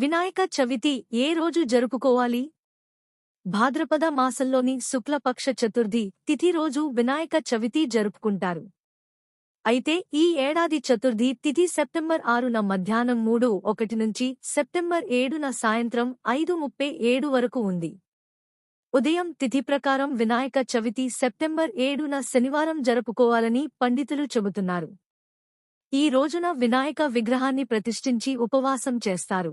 వినాయక చవితి ఏ రోజు జరుపుకోవాలి? భాద్రపద మాసంలోని శుక్లపక్ష చతుర్థి తిథి రోజు వినాయక చవితి జరుపుకుంటారు. అయితే ఈ ఏడాది చతుర్థి తిథి సెప్టెంబర్ ఆరున మధ్యాహ్నం మూడు ఒకటి నుంచి సెప్టెంబర్ ఏడున సాయంత్రం ఐదు ముప్పై ఏడు వరకు ఉంది. ఉదయం తిథి ప్రకారం వినాయక చవితి సెప్టెంబర్ ఏడున శనివారం జరుపుకోవాలని పండితులు చెబుతున్నారు. ఈ రోజున వినాయక విగ్రహాన్ని ప్రతిష్ఠించి ఉపవాసం చేస్తారు.